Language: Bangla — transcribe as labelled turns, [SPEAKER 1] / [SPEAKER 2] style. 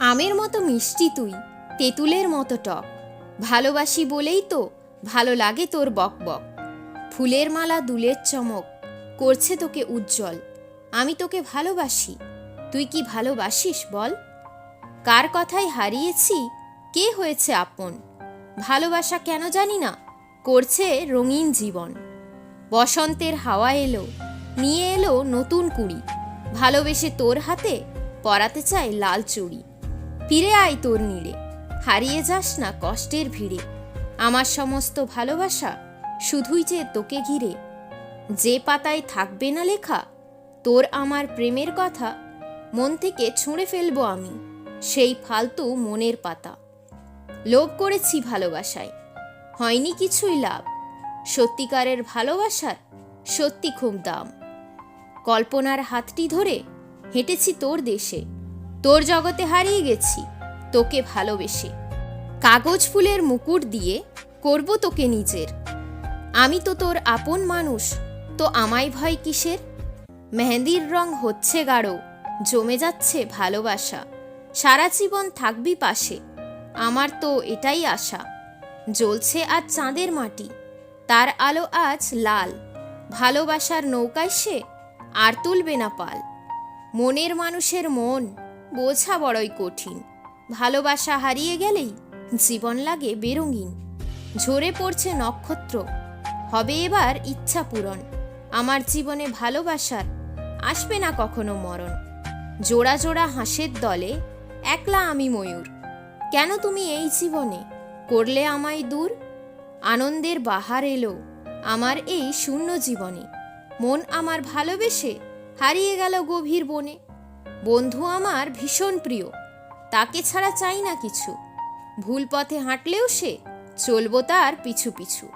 [SPEAKER 1] আমের মতো মিষ্টি তুই, তেঁতুলের মতো টক। ভালোবাসি বলেই তো ভালো লাগে তোর বক বক। ফুলের মালা দুলের চমক করছে তোকে উজ্জ্বল। আমি তোকে ভালোবাসি, তুই কি ভালোবাসিস বল? কার কথায় হারিয়েছি, কে হয়েছে আপন? ভালোবাসা কেন জানি না, করছে রঙিন জীবন। বসন্তের হাওয়া এলো, নিয়ে এলো নতুন কুড়ি। ভালোবেসে তোর হাতে পরাতে চায় লাল চুড়ি। ফিরে আয় তোর নীড়ে। হারিয়ে যাস না কষ্টের ভিড়ে। আমার সমস্ত ভালোবাসা শুধুই যে তোকে ঘিরে। যে পাতায় থাকবে না লেখা, তোর আমার প্রেমের কথা মন থেকে ছুঁড়ে ফেলব আমি সেই ফালতু মনের পাতা। লোভ করেছি ভালোবাসায়, হয়নি কিছুই লাভ। সত্যিকারের ভালোবাসার সত্যি খুব দাম। কল্পনার হাতটি ধরে হেঁটেছি তোর দেশে। তোর জগতে হারিয়ে গেছি, তোকে ভালোবেসে। কাগজ ফুলের মুকুট দিয়ে করব তোকে নিজের। আমি তো তোর আপন মানুষ, তো আমায় ভয় কিসের? মেহেন্দির রং হচ্ছে গাঢ়, জমে যাচ্ছে ভালোবাসা। সারা জীবন থাকবি পাশে, আমার তো এটাই আশা। জ্বলছে আজ চাঁদের মাটি, তার আলো আজ লাল। ভালোবাসার নৌকায় সে আর তুলবে না পাল। মনের মানুষের মন বোঝা বড়ই কঠিন। ভালোবাসা হারিয়ে গেলেই জীবন লাগে বেরঙিন। ঝরে পড়ছে নক্ষত্র। হবে এবার ইচ্ছা পূরণ। আমার জীবনে ভালোবাসার আসবে না কখনো মরণ। জোড়া জোড়া হাঁসের দলে একলা আমি ময়ূর। কেন তুমি এই জীবনে করলে আমায় দূর? আনন্দের বাহার এলো আমার এই শূন্য জীবনে। মন আমার ভালোবেসে হারিয়ে গেল গভীর বনে। বন্ধু আমার ভীষণ প্রিয়, তাকে ছাড়া চাই না কিছু। ভুল পথে হাঁটলেও সে, চলবো তার পিছু পিছু।